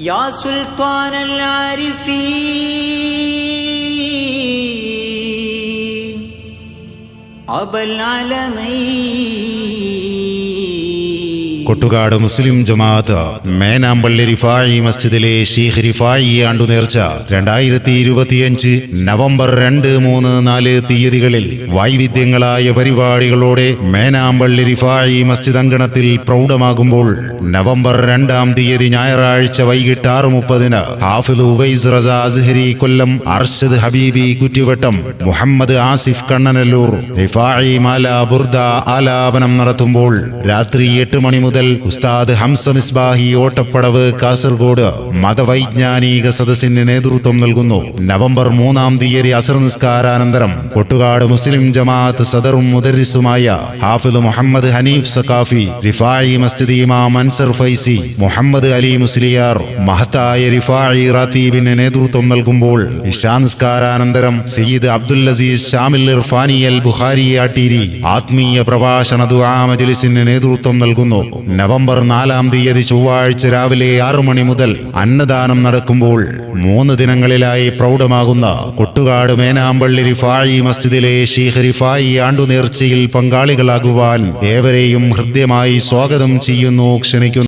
يا سلطان العارفين أبا العلمين കൊട്ടുകാട് മുസ്ലിം ജമാഅത്ത് മേനാമ്പള്ളി റിഫായി മസ്ജിദിലെ ഷീഖ് റിഫായി ആണ്ടു നേർച്ച രണ്ടായിരത്തി ഇരുപത്തിയഞ്ച് നവംബർ രണ്ട് മൂന്ന് നാല് തീയതികളിൽ വൈവിധ്യങ്ങളായ പരിപാടികളോടെ മേനാമ്പള്ളി റിഫായി മസ്ജിദ് അങ്കണത്തിൽ പ്രൗഢമാകുമ്പോൾ നവംബർ രണ്ടാം തീയതി ഞായറാഴ്ച വൈകിട്ട് ആറ് മുപ്പതിന് ഹാഫിദ് ഉവൈസ് റസ അസ്ഹരി കൊല്ലം അർഷദ് ഹബീബി കുറ്റിവട്ടം മുഹമ്മദ് ആസിഫ് കണ്ണനല്ലൂർ റിഫായി മാല ബുർദ ആലാപനം നടത്തുമ്പോൾ രാത്രി എട്ട് മണി മുതൽ ഉസ്താദ് ഹംസ മിസ്ബാഹി ഓട്ടപ്പടവ് കാസർഗോഡ് മതവൈജ്ഞാനിക സദസ്സിന് നേതൃത്വം നൽകുന്നു. നവംബർ മൂന്നാം തീയതി അസർ നിസ്കാരാനന്തരം കൊട്ടുകാട് മുസ്ലിം ജമാഅത്ത് സദറും മുദരിസുമായ ഹാഫിദ് മുഹമ്മദ് ഹനീഫ് സക്കാഫി റിഫായി മസ്ജിദ് ഇമാം അൻസർ ഫൈസി മുഹമ്മദ് അലി മുസ്ലിയാർ മഹത്തായ റിഫായി റാത്തീബിന് നേതൃത്വം നൽകുമ്പോൾ ഇഷാ നിസ്കാരാനന്തരം സയ്യിദ് അബ്ദുൽ അസീസ് ഷാമിൽ ഇർഫാനി അൽ ബുഖാരി ആട്ടീരി ആത്മീയ പ്രഭാഷണ ദുആ മജ്ലിസിന് നേതൃത്വം നൽകുന്നു. നവംബർ നാലാം തീയതി ചൊവ്വാഴ്ച രാവിലെ ആറു മണി മുതൽ അന്നദാനം നടക്കുമ്പോൾ മൂന്ന് ദിനങ്ങളിലായി പ്രൗഢമാകുന്ന കൊട്ടുകാട് മേനാമ്പള്ളി റിഫായി മസ്ജിദിലെ ഷീഖ് റിഫായി ആണ്ടുനേർച്ചയിൽ പങ്കാളികളാകുവാൻ ഏവരെയും ഹൃദ്യമായി സ്വാഗതം ചെയ്യുന്നു ക്ഷണിക്കുന്നു.